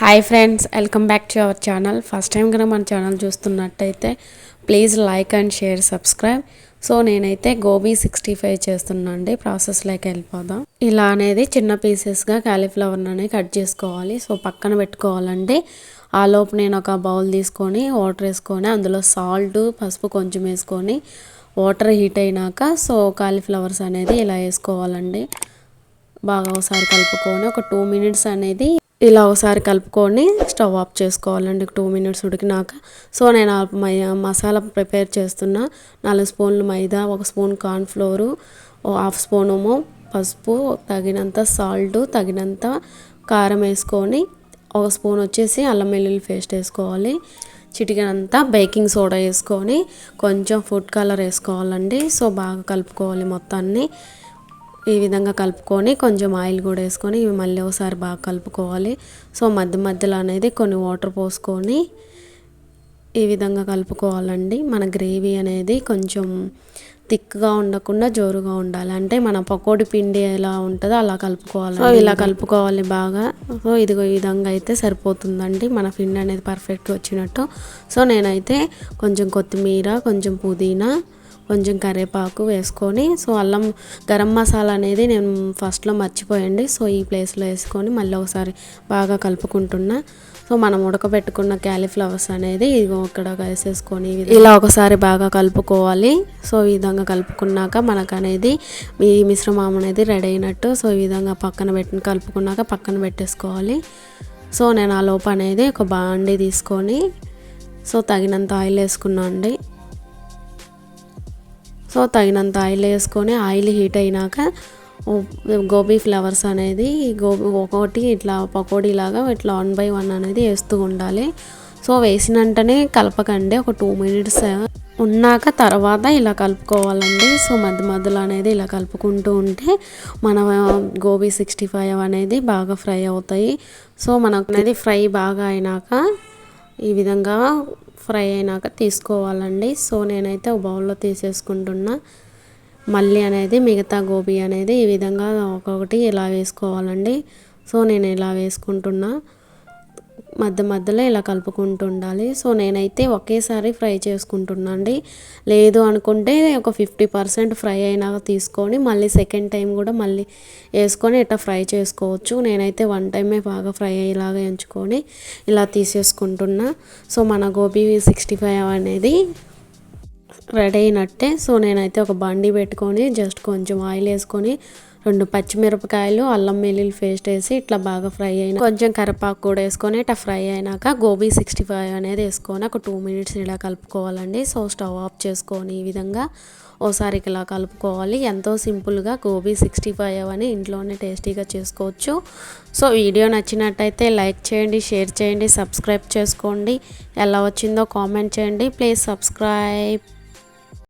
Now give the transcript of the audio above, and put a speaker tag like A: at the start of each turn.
A: Hi friends welcome back to our channel first time కనుక మన channel చూస్తున్నట్టయితే please like and share subscribe so నేనైతే gobi sixty five చేస్తున్నా అండి. ప్రాసెస్లోకి వెళ్ళిపోదాం. ఇలా అనేది చిన్న పీసెస్గా క్యాలీఫ్లవర్ని కట్ చేసుకోవాలి. సో పక్కన పెట్టుకోవాలండి. ఆ లోపు నేను ఒక బౌల్ తీసుకొని వాటర్ వేసుకొని అందులో సాల్ట్ పసుపు కొంచెం వేసుకొని వాటర్ హీట్ అయినాక సో కాలీఫ్లవర్స్ అనేది ఇలా వేసుకోవాలండి. బాగా ఒకసారి కలుపుకొని ఒక టూ మినిట్స్ అనేది ఇలా ఒకసారి కలుపుకొని స్టవ్ ఆఫ్ చేసుకోవాలండి టూ మినిట్స్ ఉడికినాక. సో నేను ఆ మై- మసాలా ప్రిపేర్ చేస్తున్నా. నాలుగు స్పూన్లు మైదా ఒక స్పూన్ కార్న్ఫ్లోరు హాఫ్ స్పూన్ ఏమో పసుపు తగినంత సాల్ట్ తగినంత కారం వేసుకొని ఒక స్పూన్ వచ్చేసి అల్లం వెల్లుల్లి పేస్ట్ వేసుకోవాలి. చిటికెనంతా బేకింగ్ సోడా వేసుకొని కొంచెం ఫుడ్ కలర్ వేసుకోవాలండి. సో బాగా కలుపుకోవాలి మొత్తాన్ని. ఈ విధంగా కలుపుకొని కొంచెం ఆయిల్ కూడా వేసుకొని ఇవి మళ్ళీ ఒకసారి బాగా కలుపుకోవాలి. సో మధ్య మధ్యలో అనేది కొన్ని వాటర్ పోసుకొని ఈ విధంగా కలుపుకోవాలండి. మన గ్రేవీ అనేది కొంచెం థిక్గా ఉండకుండా జోరుగా ఉండాలి. అంటే మన పకోడీ పిండి ఎలా ఉంటుందో అలా కలుపుకోవాలి సో ఇలా కలుపుకోవాలి బాగా. సో ఇదిగో ఈ విధంగా అయితే సరిపోతుందండి. మన పిండి అనేది పర్ఫెక్ట్గా వచ్చినట్టు. సో నేనైతే కొంచెం కొత్తిమీర కొంచెం పుదీనా కొంచెం కరివేపాకు వేసుకొని సో అల్లం గరం మసాలా అనేది నేను ఫస్ట్లో మర్చిపోయండి. సో ఈ ప్లేస్లో వేసుకొని మళ్ళీ ఒకసారి బాగా కలుపుకుంటున్నా. సో మనం ఉడకబెట్టుకున్న క్యాలీఫ్లవర్స్ అనేది ఇదిగో ఇక్కడ వేసేసుకొని ఇలా ఒకసారి బాగా కలుపుకోవాలి. సో ఈ విధంగా కలుపుకున్నాక మనకు అనేది ఈ మిశ్రమం అనేది రెడీ అయినట్టు సో ఈ విధంగా పక్కన పెట్టి కలుపుకున్నాక పక్కన పెట్టేసుకోవాలి. సో నేను ఆ లోపు అనేది ఒక బాండి తీసుకొని సో తగినంత ఆయిల్ వేసుకున్నా అండి. సో తగినంత ఆయిల్ వేసుకొని ఆయిల్ హీట్ అయినాక గోబీ ఫ్లవర్స్ అనేది గోబీ ఒక్కొక్కటి ఇట్లా పకోడీ లాగా ఇట్లా వన్ బై వన్ అనేది వేస్తూ ఉండాలి. సో వేసిన వెంటనే కలపకండి ఒక టూ మినిట్స్ ఉన్నాక తర్వాత ఇలా కలుపుకోవాలండి. సో మధ్య మధ్యలో అనేది ఇలా కలుపుకుంటూ ఉంటే మన గోబీ సిక్స్టీ ఫైవ్ అనేది బాగా ఫ్రై అవుతాయి. సో మనకు అనేది ఫ్రై బాగా అయినాక ఈ విధంగా ఫ్రై అయినాక తీసుకోవాలండి. సో నేనైతే ఒక బౌల్లో తీసేసుకుంటున్నా. మళ్ళీ అనేది మిగతా గోబీ అనేది ఈ విధంగా ఒక్కొక్కటి ఇలా వేసుకోవాలండి. సో నేను ఇలా వేసుకుంటున్నా. మధ్య మధ్యలో ఇలా కలుపుకుంటూ ఉండాలి సో నేనైతే ఒకేసారి ఫ్రై చేసుకుంటున్నాండి లేదు అనుకుంటే ఒక ఫిఫ్టీ పర్సెంట్ ఫ్రై అయినా తీసుకొని మళ్ళీ సెకండ్ టైం కూడా మళ్ళీ వేసుకొని ఇట్లా ఫ్రై చేసుకోవచ్చు. నేనైతే వన్ టైమే బాగా ఫ్రై అయ్యేలాగా ఎంచుకొని ఇలా తీసేసుకుంటున్నా. సో మన గోబీ సిక్స్టీ ఫైవ్ అనేది రెడీ అయినట్టే. సో నేనైతే ఒక బండి పెట్టుకొని జస్ట్ కొంచెం ఆయిల్ వేసుకొని రెండు పచ్చిమిరపకాయలు అల్లం వెల్లుల్లి పేస్ట్ వేసి ఇట్లా బాగా ఫ్రై అయిన కొంచెం కరివేపాకు కూడా వేసుకొని ఇట్లా ఫ్రై అయినాక గోబీ సిక్స్టీ ఫైవ్ అనేది వేసుకొని ఒక టూ మినిట్స్ ఇలా కలుపుకోవాలండి. సో స్టవ్ ఆఫ్ చేసుకొని ఈ విధంగా ఓసారి ఇలా కలుపుకోవాలి. ఎంతో సింపుల్గా గోబీ సిక్స్టీ ఫైవ్ అని ఇంట్లోనే టేస్టీగా చేసుకోవచ్చు. సో వీడియో నచ్చినట్టయితే లైక్ చేయండి షేర్ చేయండి సబ్స్క్రైబ్ చేసుకోండి. ఎలా వచ్చిందో కామెంట్ చేయండి. Please subscribe.